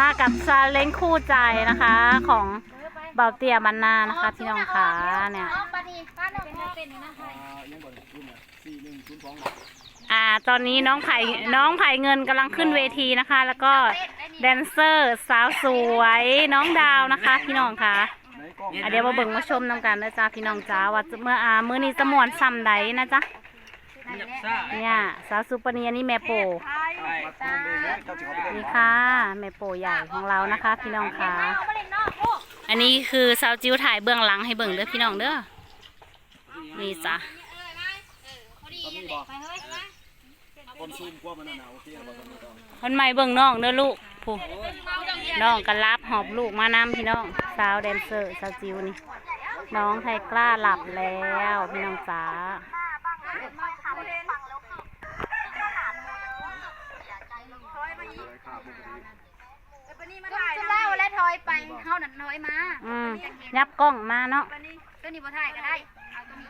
มากับซาเล้งคู่ใจนะคะ ของเบาเตียมันนานะคะพี่น้องขาเนี่ยอ่าตอนนี้น้องไผ่น้องไผ่เงินกำลังขึ้นเวทีนะคะ แล้วก็แดนเซอร์สาวสวยน้องดาวนะคะ พี่น้องค่ะอะเดี๋ยวมาเบิ่งมาชมน้ำกันนะจ๊ะพี่น้องจ้าว่าเมื่ออ่ามื้อนี้จะม่วนซ้ำใดนะจ๊ะ เนี่ย สาวซูเปอร์เนียนี่แม่โปนี่ค่ะแม่โปใหญ่ของเรานะคะ พี่น้องค่ะ เอามาเล่นนอกลูกอันนี้คือสาวจิ้วถ่ายเบื้องหลังให้เบิ่งเด้อพี่น้องเด้อนี่จ้ะไปเฮ้ยคนซูมกว่ามันน่ะโอเคบ่ต้องบ่ต้องคนใหม่เบิ่งน้องเด้อลูกผู้น้องกันรับหอบลูกมานำพี่น้องสาวแดนเซอร์สาวจิ้วนี่น้องไทยกล้าหลับแล้วพี่น้องจ๋า สุดแล้วและถ อยไปเฮานั่นน้อยมาอืมยับกล้องมาเนาะตัวนี้บ่ถ่ายก็ได้เอาตัวนี้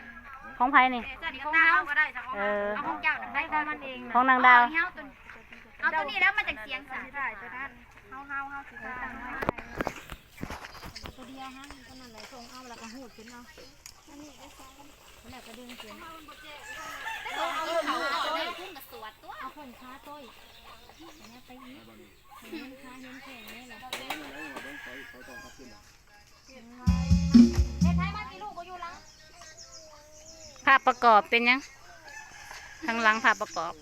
ของไผ่นี่ตัวนี้ของเฮาก็ได้จ้ะเออ เอาของเจ้านั่นได้ของมันเองของนางดาว เอตัวนี้เอาตัวนี้แล้วมันจะเสียงสั่นได้ตัวนั้นเฮาเฮาเฮาสิได้ตัวเดียวฮะตัวนั้นไหนส่งเอาแล้วก็หูดขึ้นเอา อันนี้ได้ซ้ำแล้วก็ดึงขึ้นเอาเขาเอาเลยพุ่งกับสวดตัวเอาคนค้าต้อยเนี่ยไปอีกเห็นค้าเห็นแข่งนี่แหละเฮ็ดให้มากี่ลูกบ่อยู่หลังภาพประกอบเป็นยังทางหลังภาพประกอบ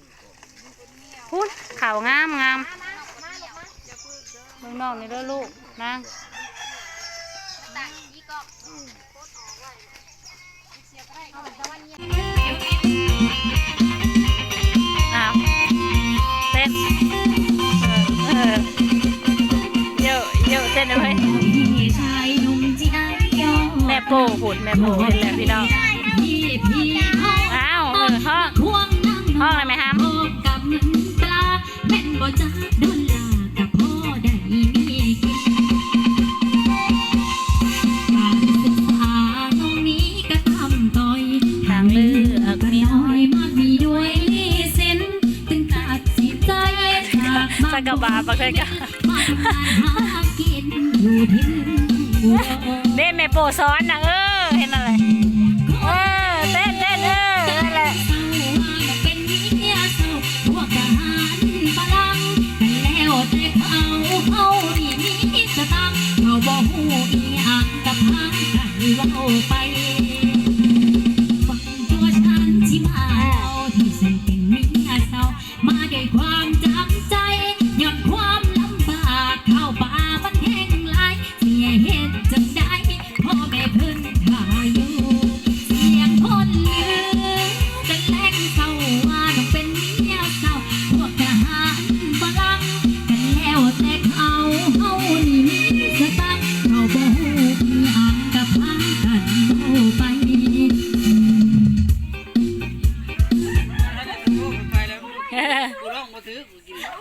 พูดข่าวงามงามเมืองนอกนี่เด้อลูกนางตางนี่ก็ อ้าวเต้นเออเออเยอะเยอะเต้นเลยแม่โป้หุ่นแม่โป้เห็นแล้วพี่น้องอ้าวเออห้องห้องอะไรไหมฮัมกับน้ำปลาแม่นบ่จักโดน สักกะบาปะเคยกะมาทำงานหากินอยู่ที่อุดรเด้แม่โป้สอนนะเออเห็นอะไรเออเต้นเต้นเออนั่นแหละเป็นเมียเศร้าพวกหูอีหยังกับทางกันเว้าไป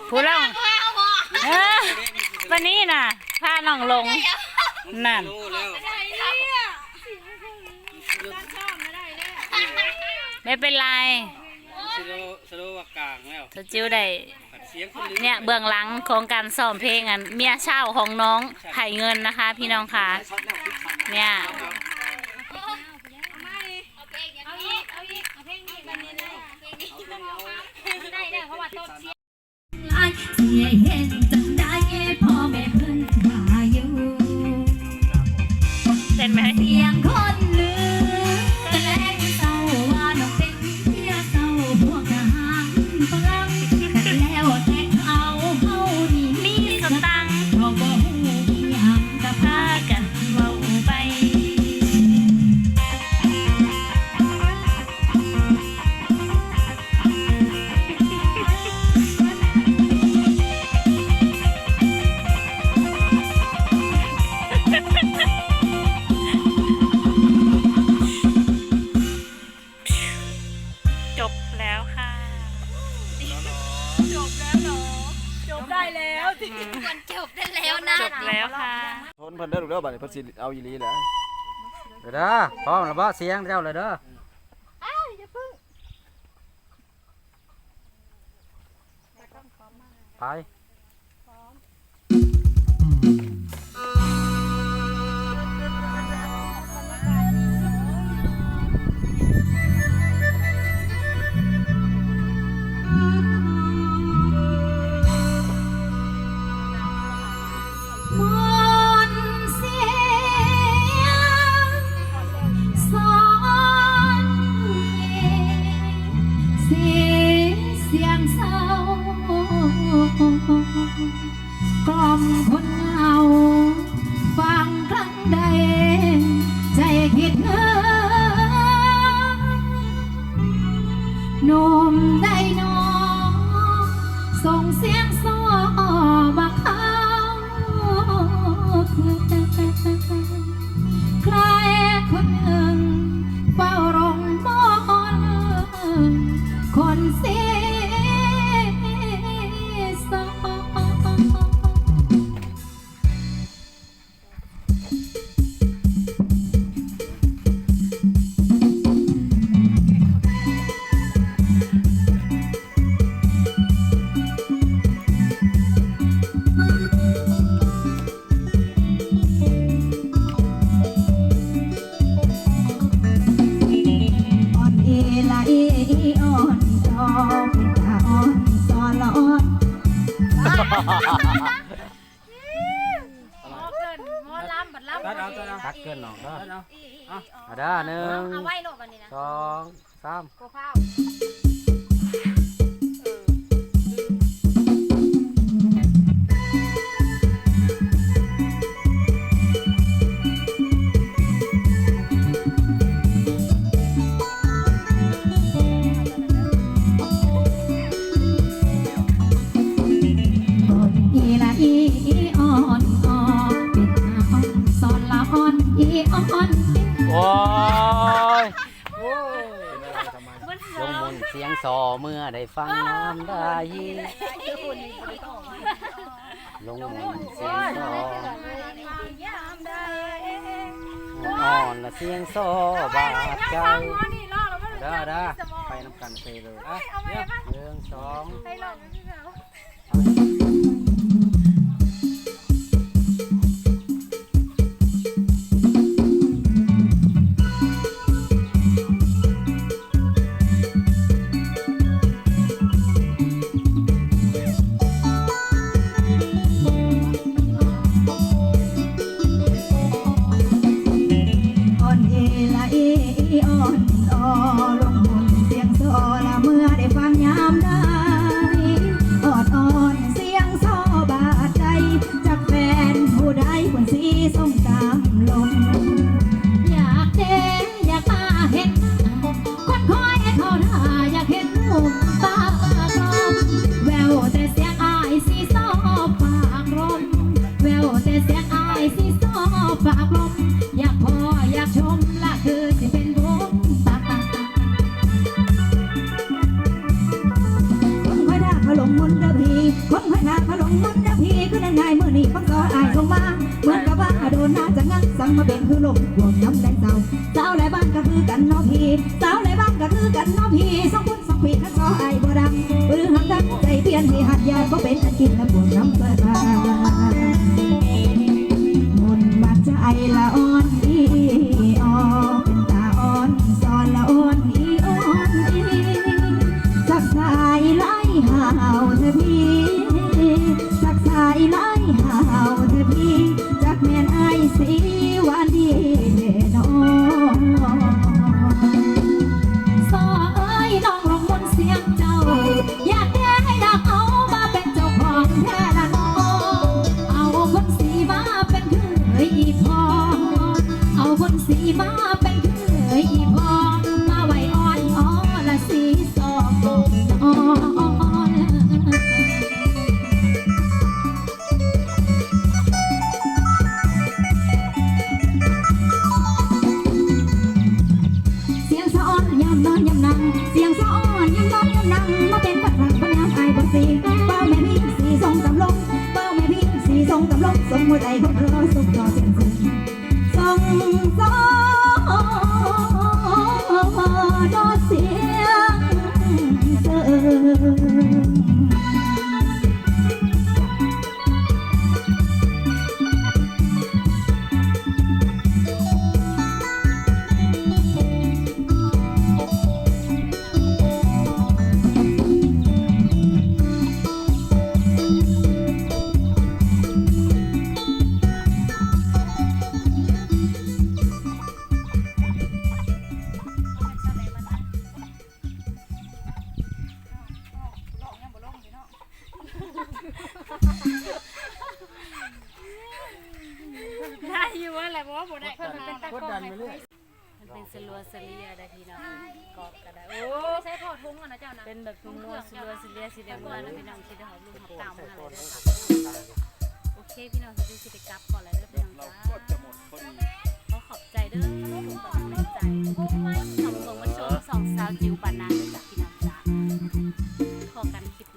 ผู้ล่องเออวันนี้น่ะพาน้องลง นั่นไม่เป็นไรสโลสโลว่ากลางแล้วจะจิ้วได้ผัดเสียงคนลืมเนี่ยเบื้องหลังของการซ้อมเพลงอันเมียเช่าของน้องไผ่เงินนะคะ พี่น้องค่ะ เนี่ย เอา yeah. พิ่นเด้อลูกเด้อบัดนี้เพิ่นสิเอาอีหลีแหล้วเดี๋ยวเด้อพร้อมแล้วบ่เสียงเจ้าเลยเด้อไป เอาตัดเอาตัดเกินหนองเด้อตัดเอาเอาเด้อหนึ่งเอาไว้โลดวันนี้นะสองสาม โกข้า ซอเมื่อได้ฟังน้ำได้ลงมนต์เสียงซอนอนละเสียงซอบาดใจเด้อเด้อไปน้ำกันไปเลยอะเรื่องสอง สียงอยสีซอปากลมอยากพออยากชมละคือสิเป็นบุญตาคนคอยด่าเขาหลงมนต์ระพีคนคอยด่าเขาหลงมนต์ระพีคือนั่นไงเมื่อนี้ฟังซออายเข้ามาเหมือนกับว่าโดนน่าจะงักสั่งมาเป็นคือลมห่วงน้ำแดงเศร้าสาวไรบ้านก็คือกันน้อพี่สาวไรบ้านก็คือกันน้อพีสองคนสองปีทั้งสองไอ้บ่ดังหรือหักดังใจเปลี่ยนที่หัดยาก็เป็นอันกินและปวดน้ำเกิดมา ละอ่อน คนสีมาเป็นคืออีพอมาไหวอ่อนอ่อนละสีสองอ่อนเสียงสะอ้อนยามนอนยามนั่งเสียงสะอ้อนยามนอนยามนั่งมาเป็นพักพักพันยามไอ้ายบ่สีเป้าแม่พี่สีทรงตำลงเป้าแม่พี่สีทรงตำลงทรงหัวใจของเรงรอเสียงซึ้งทรอนอเสียงเสีย งเเป็นสเลียได้พี่น้องกอบก็ได้โอ้ใช้พอทุ่งอะนะเจ้านะเป็นแบบทุ่งมัวสลัวสเลียสีแดงมาแล้วพี่น้องคิดได้หอบลูกหอบตามมาเลยด้ค่ะโอเคพี่น้องจะดูสิได้กลับก่อนแล้วเด้อพี่น้องจ้าก็จะหมดพอดีขอขอบใจเด้อทุกคนกำลังใจทำเบิ่งมาชมสองสาวจิ๋วปานนาเลยจ้ะพี่น้องจ้าขอกันคลิป